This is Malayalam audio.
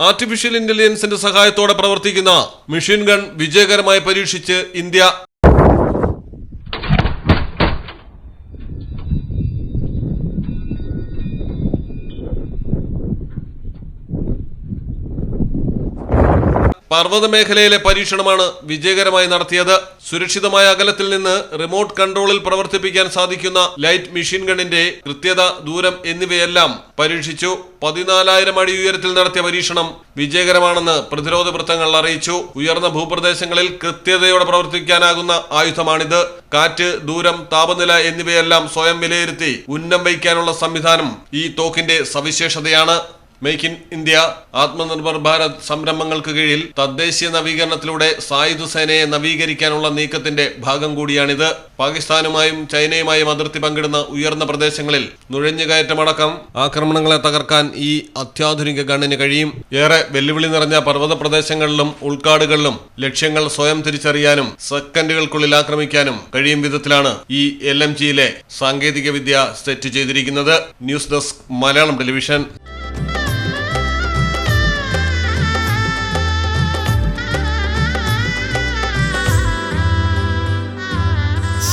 ആർട്ടിഫിഷ്യൽ ഇന്റലിജൻസിന്റെ സഹായത്തോടെ പ്രവർത്തിക്കുന്ന മെഷീൻ ഗൺ വിജയകരമായി പരീക്ഷിച്ച് ഇന്ത്യ പർവത മേഖലയിലെ പരീക്ഷണമാണ് വിജയകരമായി നടത്തിയത്. സുരക്ഷിതമായ അകലത്തിൽ നിന്ന് റിമോട്ട് കൺട്രോളിൽ പ്രവർത്തിപ്പിക്കാൻ സാധിക്കുന്ന ലൈറ്റ് മെഷീൻ ഗണ്ണിന്റെ കൃത്യത ദൂരം എന്നിവയെല്ലാം പരീക്ഷിച്ചു. പതിനാലായിരം അടി ഉയരത്തിൽ നടത്തിയ പരീക്ഷണം വിജയകരമാണെന്ന് പ്രതിരോധ വൃത്തങ്ങൾ അറിയിച്ചു. ഉയർന്ന ഭൂപ്രദേശങ്ങളിൽ കൃത്യതയോടെ പ്രവർത്തിക്കാനാകുന്ന ആയുധമാണിത്. കാറ്റ് ദൂരം താപനില എന്നിവയെല്ലാം സ്വയം വിലയിരുത്തി ഉന്നം വയ്ക്കാനുള്ള സംവിധാനം ഈ തോക്കിന്റെ സവിശേഷതയാണ്. Make in India Atmanirbhar Bharat സംരംഭങ്ങൾക്ക് കീഴിൽ തദ്ദേശീയ നവീകരണത്തിലൂടെ സായുധ സേനയെ നവീകരിക്കാനുള്ള നീക്കത്തിന്റെ ഭാഗം കൂടിയാണിത്. പാകിസ്ഥാനുമായും ചൈനയുമായും അതിർത്തി പങ്കിടുന്ന ഉയർന്ന പ്രദേശങ്ങളിൽ നുഴഞ്ഞുകയറ്റമടക്കം ആക്രമണങ്ങളെ തകർക്കാൻ ഈ അത്യാധുനിക ഗണ്ണിന് കഴിയും. ഏറെ വെല്ലുവിളി നിറഞ്ഞ പർവത പ്രദേശങ്ങളിലും ഉൾക്കാടുകളിലും ലക്ഷ്യങ്ങൾ സ്വയം തിരിച്ചറിയാനും സെക്കൻഡുകൾക്കുള്ളിൽ ആക്രമിക്കാനും കഴിയും വിധത്തിലാണ് ഈ എൽ എം ജിയിലെ സാങ്കേതിക വിദ്യ സെറ്റ് ചെയ്തിരിക്കുന്നത്. News desk Malayalam television.